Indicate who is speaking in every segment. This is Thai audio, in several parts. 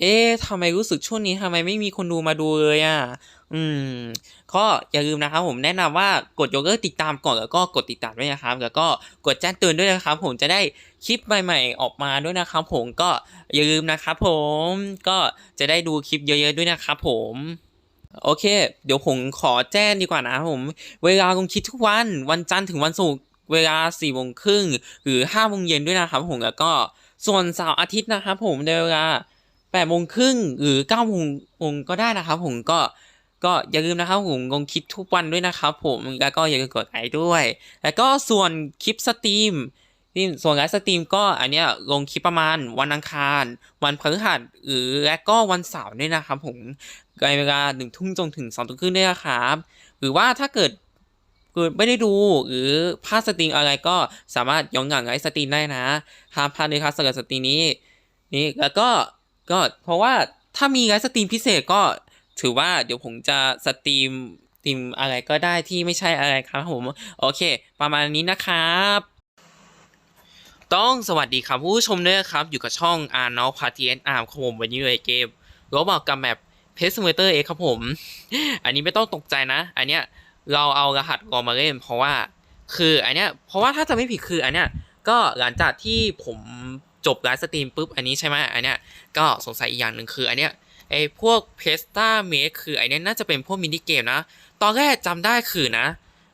Speaker 1: เอ๊ะทำไมรู้สึกช่วงนี้ทำไมไม่มีคนดูมาดูเลยอะ อืม ก็อย่าลืมนะครับผมแนะนำว่ากดยกเลิกติดตามก่อนแล้วก็กดติดตามด้วยนะครับ แล้วก็กดแจ้งเตือนด้วยนะครับ ผมจะได้คลิปใหม่ๆออกมาด้วยนะครับ ผมก็อย่าลืมนะครับผมก็จะได้ดูคลิปเยอะๆด้วยนะครับผมโอเค เดี๋ยวผมขอแจ้งดีกว่านะผม เวลาลงคลิปทุกวันวันจันทร์ถึงวันศุกร์เวลา4ี่โมงครึ่งหรือ5้าโมงเย็นด้วยนะครับผมแล้วก็ส่วนเสาร์อาทิตย์นะครับผมในเวลา 8ปดโมงครึ่งหรือ9ก้าโมงก็ได้นะครับผมก็ก็อย่าลืมนะครับผมลงคลิปทุกวันด้วยนะครับผมแล้วก็อย่าลืมกดไลค์ด้วย แล้วก็ส่วนคลิปสตรีมนี่ส่วนไลฟ์สตรีมก็อันเนี้ยลงคลิปประมาณวันอังคาร วันพฤหัสหรือและก็วันเสาร์ด้วยนะครับผมในเวลาหนึ่งทุ่มจนถึงสองทุ่มครึ่งด้วยนะครับ หรือว่าถ้าเกิดเกิดไม่ได้ดูหรือพลาดสตรีมอะไรก็สามารถย้อนหลังไลฟ์สตรีมได้นะห้ามพลาดเลยครับสำหรับสตรีมนี้ นี่แล้วก็ ก็เพราะว่าถ้ามีไลฟ์สตรีมพิเศษก็ถือว่าเดี๋ยวผมจะสตรีมสตรีมอะไรก็ได้ที่ไม่ใช่อะไรครับผม โอเค ประมาณนี้นะครับ ต้องสวัสดีครับผู้ชมด้วยครับ อยู่กับช่องอาร์นอพาร์ทีเอ็นอาร์ของผมวันนี้เลยเกมโรบอกกับแมปเพสเมเตอร์เอครับผม อันนี้ไม่ต้องตกใจนะ อันเนี้ยเราเอารหัสกอมาเล่น เพราะว่าคืออันเนี้ยเพราะว่าถ้าจะไม่ผิดคืออันเนี้ยก็หลังจากที่ผม จบไลฟ์สตรีมปุ๊บอันนี้ใช่ไหมอันเนี้ยก็สงสัยอีกอย่างหนึ่งคืออันเนี้ยไอ้พวกเพสตาเมคคืออันเนี้ยน่าจะเป็นพวกมินิเกมนะ ตอนแรกจำได้คือนะ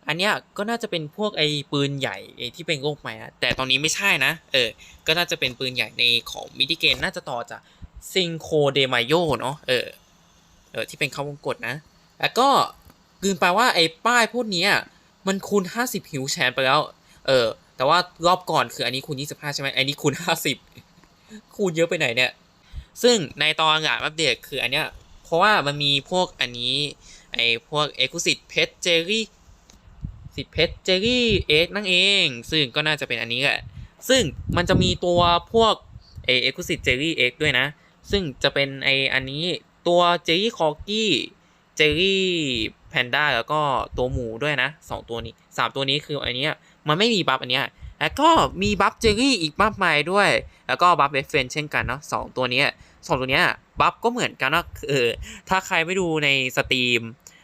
Speaker 1: อันเนี้ยก็น่าจะเป็นพวกไอ้ปืนใหญ่ไอ้ที่เป็นโลกใหม่อะแต่ตอนนี้ไม่ใช่นะ เออ ก็น่าจะเป็นปืนใหญ่ในของมินิเกมน่าจะต่อจากซิงโคเดมายโยเนาะเออเออที่เป็นคำวงกดนะ แล้วก็ลืมไปว่าไอ้ป้ายพวกเนี้ยมันคูณ 50 หิวแชนไปแล้ว เออ แต่ว่ารอบก่อนคืออันนี้คูณ 25 ใช่ไหมอันนี้คูณ 50 คูณเยอะไปไหนเนี่ย ซึ่งในตอนหลังอัปเดตคืออันเนี้ย เพราะว่ามันมีพวกอันนี้ ไอ้พวกเอ็กซ์คลูซีฟเพชเจอรี่สิเพชเจอรี่เอ็กนั่นเอง ซึ่งก็น่าจะเป็นอันนี้แหละ ซึ่งมันจะมีตัวพวกไอเอ็กซ์คลูซีฟเจอรี่เอ็กด้วยนะ ซึ่งจะเป็นไออันนี้ตัวเจอรี่คอกี้เจอรี่ พนด้าแล้วก็ตัวหมูด้วยนะสองตัวนี้สามตัวนี้คืออันเนี้ยมันไม่มีบัฟอันเนี้ยแล้วก็มีบัฟเจอรี่อีกมากมายด้วย แล้วก็บัฟเบฟเฟนเช่นกันเนาะสองตัวนี้สองตัวนี้บัฟก็เหมือนกันเนาะเออถ้าใครไม่ดูในสตรีม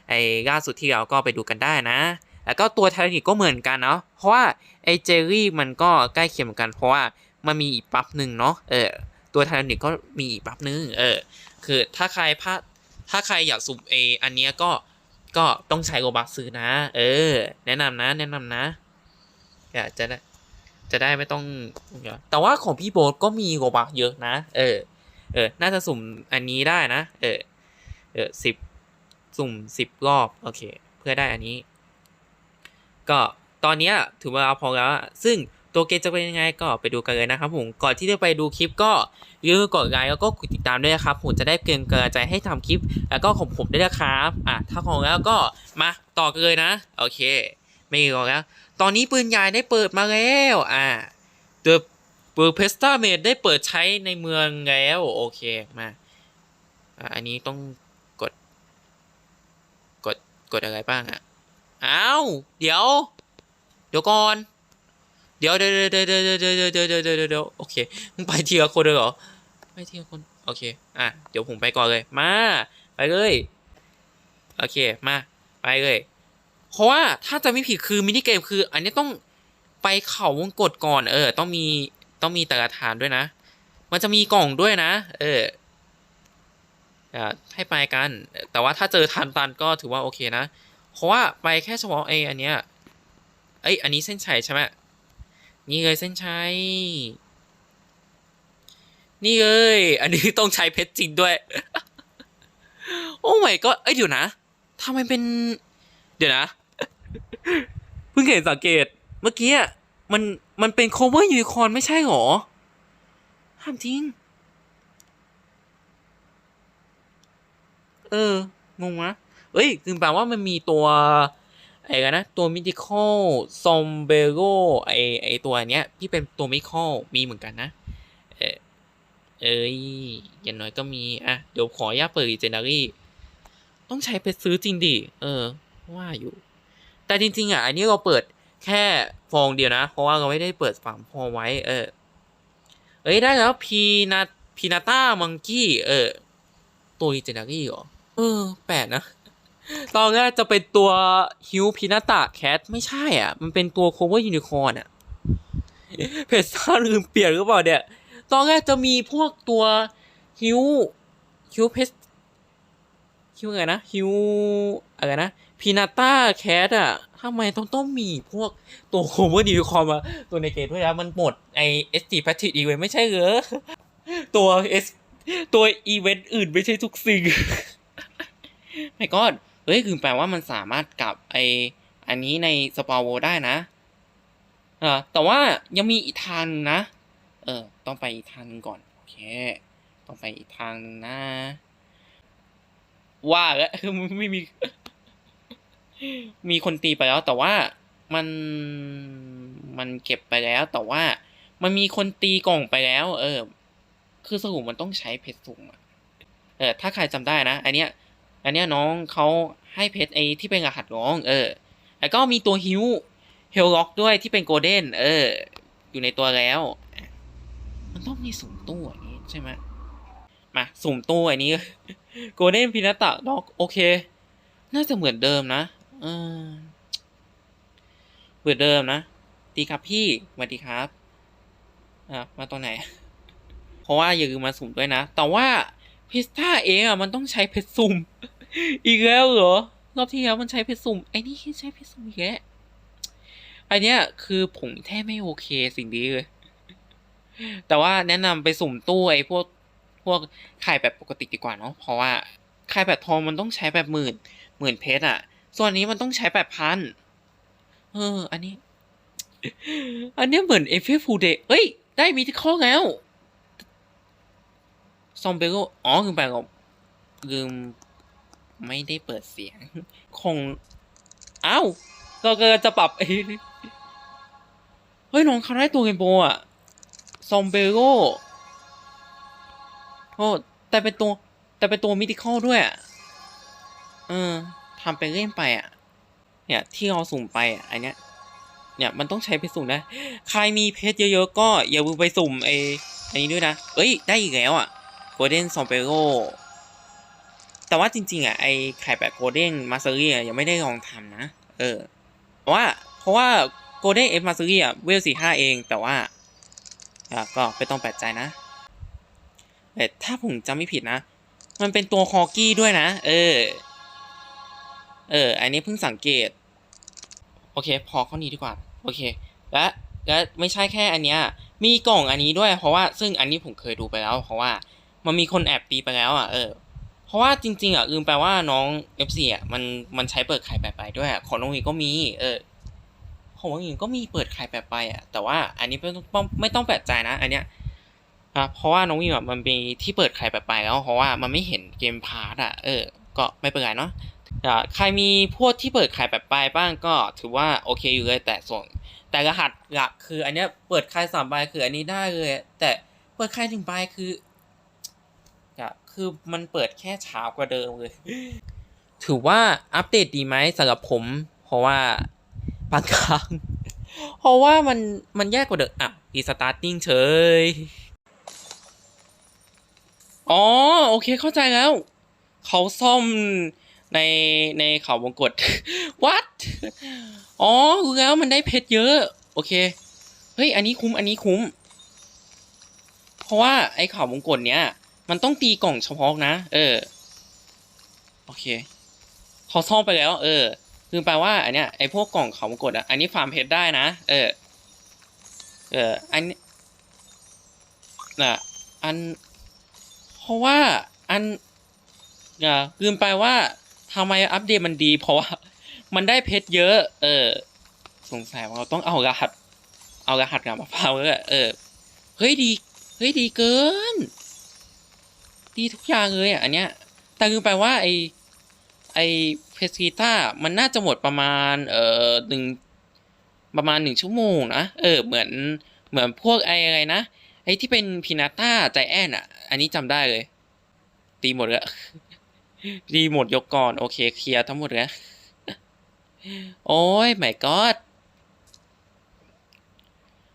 Speaker 1: ไอ้ล่าสุดที่เราก็ไปดูกันได้นะ แล้วก็ตัวไททานิกก็เหมือนกันเนาะเพราะว่าไอ้เจอรี่มันก็ใกล้เคียงเหมือนกัน เพราะว่ามันมีอีกบัฟหนึ่งเนาะเออตัวไททานิกก็มีอีกบัฟหนึ่งเออคือถ้าใครพลาดถ้าใครอยากสุ่มเออันนี้ก็ ก็ต้องใช้โรบัคซื้อนะ เออ แนะนำนะ แนะนำนะอยากจะได้จะได้ไม่ต้อง แต่ว่าของพี่โบ๊ทก็มีโรบัคเยอะนะ เออ เออ น่าจะสุ่มอันนี้ได้นะ เออ เออสิบสุ่มสิบรอบ โอเค เพื่อได้อันนี้ ก็ตอนนี้ถือว่าเอาพอแล้ว ซึ่ง ตัวเกมจะเป็นยังไงก็ไปดูกันเลยนะครับผมก่อนที่จะไปดูคลิปก็อย่าลืมกดไลค์แล้วก็กดติดตามด้วยนะครับผมจะได้เกินกำลังใจให้ทำคลิป แล้วก็ของผมด้วยนะครับอะถ้าของแล้วก็มาต่อกันเลยนะโอเค ไม่รอแล้ว ตอนนี้ปืนใหญ่ได้เปิดมาแล้วอ่าเดอะเบอร์เพสตาเมดได้เปิดใช้ในเมืองแล้วโอเคมาอะอันนี้ต้องกด กดกดอะไรบ้างอะอ้าวเดี๋ยว เดี๋ยวก่อน เดี๋ยวเดี๋ยวเดี๋ยวเดี๋ยวเดี๋ยวเดี๋ยวเดี๋ยวเดี๋ยวเดี๋ยวโอเคมึงไปทีละคนเลยเหรอไปทีละคนโอเคอะเดี๋ยวผมไปก่อนเลยมาไปเลยโอเคมาไปเลยเพราะว่าถ้าจะไม่ผิดคือมินิเกมคือ อันนี้ต้องไปเข่าวงกดก่อนเออ ต้องมีต้องมีแต่ละฐานด้วยนะ มันจะมีกล่องด้วยนะ เอออ่าให้ไปกัน แต่ว่าถ้าเจอทันตันก็ถือว่าโอเคนะ เพราะว่าไปแค่เฉพาะไออันเนี้ยเอ้อันนี้เส้นชัยใช่ไหม นี่เลยเส้นชัย นี่เลย อันนี้ต้องใช้เพชรจริงด้วย โอ้ไม่ก็เอ้ยเดี๋ยวนะทำไมเป็น เดี๋ยวนะ เพิ่งเห็นสังเกต เมื่อกี้อะมันมันเป็น cover unicorn ไม่ใช่หรอ ห้ามจริงเออ งงนะเอ้ยคือแปลว่ามันมีตัว ไอ้กันนะตัวมิติคอลซอมเบโรไอไอตัวเนี้ยที่เป็นตัวมิติคอลมีเหมือนกันนะ เออเอ้ยอย่างน้อยก็มีอะเดี๋ยวขออนุญาตเปิดเจนารี่ต้องใช้ไปซื้อจริงดิเออ ว่าอยู่ แต่จริง ๆ อะ อันนี้เราเปิดแค่ฟองเดียวนะ เพราะว่าเราไม่ได้เปิดฝั่งพอไว้ เออ เอ้ยได้แล้วพีนัทพพีนาต้ามังกี้เออตัวเจนารี่เหรอเออแปลกนะ ตอนแรกจะเป็นตัวฮิวพีนาตาแคทไม่ใช่อะ มันเป็นตัวโคเวอร์ยูนิคอร์นอะ เพจซ่าลืมเปลี่ยนหรือเปล่าเนี่ย ตอนแรกจะมีพวกตัวฮิวฮิวเพสฮิวอะไรนะฮิวอะไรนะพีนาต้าแคทอะทำไมต้องต้องมีพวกตัวโคเวอร์ยูนิคอร์นมาตัวในเกมด้วยนะมันหมดไอเอสตีแพทิอีเวนไม่ใช่เหรอตัวเอสตัวอีเวนต์อื่นไม่ใช่ทุกสิ่งไม่ก็ ฮ้ย คือแปลว่ามันสามารถกลับไออันนี้ในสปาโวได้นะเออแต่ว่ายังมีอีกทางนะ เออ ต้องไปอีกทางหนึงก่อน โอเค ต้องไปอีกทางหนึงนะ ว่าแล้วไม่มี มีคนตีไปแล้ว แต่ว่ามัน มันเก็บไปแล้ว แต่ว่ามันมีคนตีกล่องไปแล้ว เออ คือสรุปมันต้องใช้เพชรสุ่มอะเออ ถ้าใครจำได้นะ อันเนี้ย อันเนี้ยน้องเขาให้เพชรไอที่เป็นรหัสน้องเออ แล้วก็มีตัวฮิวเฮลล็อกด้วยที่เป็นโกลเด้นเออ อยู่ในตัวแล้ว มันต้องมีสุ่มตู้อย่างนี้ใช่ไหมมาสุ่มตู้อันนี้โกลเด้นพินาตะด็อกโอเค น่าจะเหมือนเดิมนะเออเหมือนเดิมนะดีครับพี่สวัสดีครับอะมาตัวไหน เพราะว่าอย่าลืมมาสุ่มด้วยนะ แต่ว่า พิสต้าเองอะมันต้องใช้เพชรสุ่มอีกแล้วเหรอ รอบที่แล้วมันใช้เพชรสุ่มไอ้นี่ใช้เพชรสุ่มอีกแล้วอันเนี้ยคือผมแทบไม่โอเคสิ่งนี้เลย แต่ว่าแนะนำไปสุ่มตู้ไอ้พวกพวกขายแบบปกติดีกว่าเนาะเพราะว่าขายแบบทองมันต้องใช้แบบหมื่นหมื่นเพชรอะ ส่วนนี้มันต้องใช้แบบพันเออ อันนี้ อันเนี้ยเหมือนเอฟเฟฟูเดย์เอ้ย ได้มีที่ข้อแล้ว ซอมเบโกอ๋อคือแปลว่าลืมไม่ได้เปิดเสียง คง อ้าว เราก็จะปรับเฮ้ย น้องเขาได้ตัวเกมโปอะซอมเบโกโอ้แต่เป็นตัว แต่เป็นตัวมิติคอลด้วยอะเออทำไปเล่นไปอะเนี่ยที่เราสุ่มไปอะอันเนี้ย เนี่ยมันต้องใช้ไปสุ่มนะ ใครมีเพชรเยอะๆก็อย่าลืมไปสุ่มไอ้อันนี้ด้วยนะ เอ้ยได้อีกแล้วอะ Golden s o m b r e r o แต่ว่าจริง ๆ อะ ไอ้ไข่แบบ Golden m a s t e r y อะยังไม่ได้ลองทำนะ เออเพราะว่าเพราะว่า Golden F m a s t e r y อะเวลสี่ห้าเองแต่ว่าอะก็ไม่ต้องแปลกใจนะแต่ถ้าผมจำไม่ผิดนะ มันเป็นตัวคอกี้ด้วยนะ เออ เออ อันนี้เพิ่งสังเกต โอเค พอข้อนี้ดีกว่า โอเค และและไม่ใช่แค่อันเนี้ย มีกล่องอันนี้ด้วย เพราะว่าซึ่งอันนี้ผมเคยดูไปแล้ว เพราะว่า มันมีคนแอบตีไปแล้วอะเออเพราะว่าจริง ๆอะลืมไปว่าน้อง F4 อะมันมันใช้เปิดขายแบบไปด้วยอะของน้องวินก็มี เออของน้องวินก็มีเปิดขายแบบไปอะ แต่ว่าอันนี้ไม่ต้องไม่ต้องแปลกใจนะ อันเนี้ยอะเพราะว่าน้องวินอะมันมีที่เปิดขายแบบไปแล้ว เพราะว่ามันไม่เห็นเกมพาร์ตอะเออ ก็ไม่เป็นไรเนาะอ่าใครมีพวกที่เปิดขายแบบไปบ้างก็ถือว่าโอเคอยู่เลยแต่ส่วนแต่รหัสหลักคือ อันเนี้ยเปิดขายสามใบคืออันนี้ได้เลย แต่เปิดขายหนึ่งใบคือ อะคือมันเปิดแค่เช้ากว่าเดิมเลย ถือว่าอัปเดตดีไหมสำหรับผม เพราะว่าบางครั้งเพราะว่ามันมันแย่กว่าเดิมอะอีสตาร์ติ้งเฉยอ๋อโอเคเข้าใจแล้ว เขาซ่อมในในเขาวงกฏ what อ๋อรู้แล้วมันได้เพชรเยอะ โอเค เฮ้ย อันนี้คุ้ม อันนี้คุ้ม เพราะว่าไอ้เขาวงกฏเนี้ย มันต้องตีกล่องเฉพาะนะ เออ โอเคเขาซ่อมไปแล้ว เออ คือแปลว่า อันเนี้ยไอพวกกล่องเขาวงกฏอะ อันนี้ฟาร์มเพชรได้นะ เออ เออ อันนี้น่ะ อัน เพราะว่า อันอ่าลืมไปว่าทำไมอัปเดตมันดี เพราะว่า มันได้เพชรเยอะ เออ สงสัยว่าเราต้องเอารหัส เอารหัสกลับมาเฝ้าเลยเออ เฮ้ยดี เฮ้ยดีเกิน ดีทุกอย่างเลยอะอันเนี้ยแต่ลืมไปลว่าไอไอเพสกีต้ามันน่าจะหมดประมาณเอ่อหนึ่งประมาณหนึ่งชั่วโมงนะเออเหมือนเหมือนพวกไออะไรนะไอที่เป็นพินาต้าใจแอนอะ อันนี้จำได้เลย ตีหมดแล้วรีโมทยกก่อนโอเคเคลียร์ทั้งหมดแล้วโอ้ยไม่กอด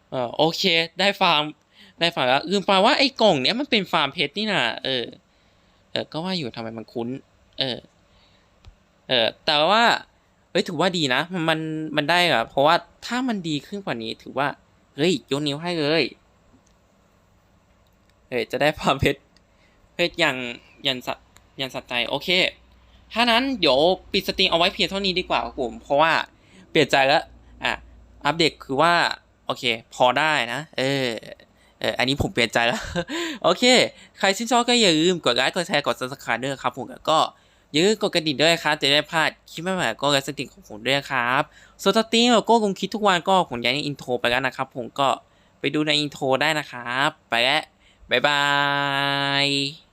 Speaker 1: เออโอเค ได้ฟาร์ม ได้ฟาร์มแล้วลืมไปลว่าไอ้กล่องเนี้ยมันเป็นฟาร์มเพชรนี่นะเออ เออ ก็ว่าอยู่ทำไมมันคุ้น เออ เออ แต่ว่าเอ้ย ถือว่าดีนะ มัน มันได้อะเพราะว่าถ้ามันดีขึ้นกว่านี้ ถือว่า เฮ้ย ยกนิ้วให้เลย เฮ้ย จะได้ฟาร์มเพชร เพชรอย่างยันสัตยันสัตใจ โอเค ถ้านั้นเดี๋ยวปิดสตรีมเอาไว้เพียงเท่านี้ดีกว่าครับผม เพราะว่าเปลี่ยนใจแล้ว อะ อัปเดตคือว่า โอเค พอได้นะ เออ เอออันนี้ผมเปลี่ยนใจแล้ว โอเค ใครชื่นชอบก็อย่าลืมกดไลค์ กดแชร์ กด subscribe ด้วยครับผมก็อย่าลืมกดกระดิ่งด้วยครับ จะได้พลาดคลิปใหม่ๆก็กระสติ่งของผมด้วยครับส่วนสตรีมก็คงคิดทุกวันก็ผมย้ายในอินโทรไปแล้วนะครับ ผมก็ไปดูในอินโทรได้นะครับ ไปแล้วบ๊ายบาย